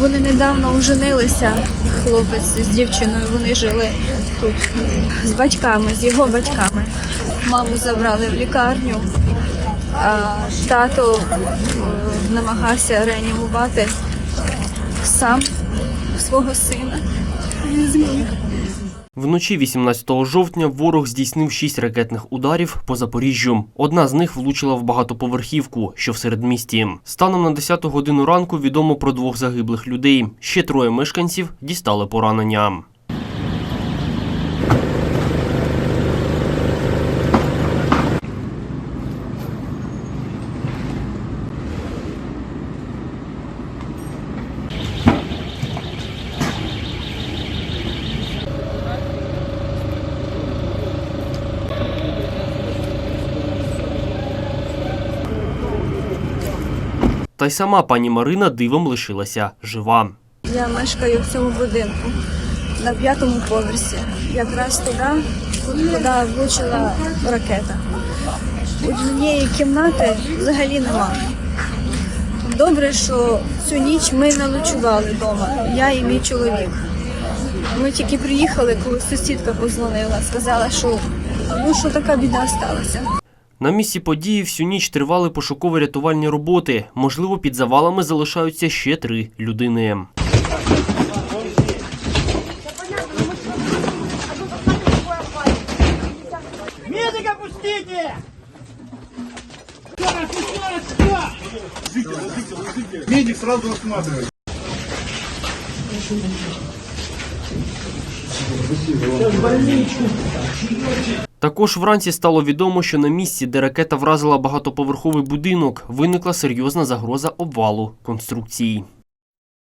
Вони недавно оженилися, хлопець з дівчиною. Вони жили тут з батьками, з його батьками. Маму забрали в лікарню, а тато е, намагався реанімувати сам свого сина. Не зміг. Вночі 18 жовтня ворог здійснив шість ракетних ударів по Запоріжжю. Одна з них влучила в багатоповерхівку, що в середмісті. Станом на 10 годину ранку відомо про двох загиблих людей. Ще троє мешканців дістали поранення. Та й сама пані Марина дивом лишилася жива. Я мешкаю в цьому будинку на п'ятому поверсі, якраз туди, куди влучила ракета. Однієї кімнати взагалі немає. Добре, що цю ніч ми не ночували вдома, я і мій чоловік. Ми тільки приїхали, коли сусідка позвонила, сказала, що ну що така біда сталася. На місці події всю ніч тривали пошуково-рятувальні роботи. Можливо, під завалами залишаються ще три людини. Медика пустите! Медик сразу осматривает. Також вранці стало відомо, що на місці, де ракета вразила багатоповерховий будинок, виникла серйозна загроза обвалу конструкції.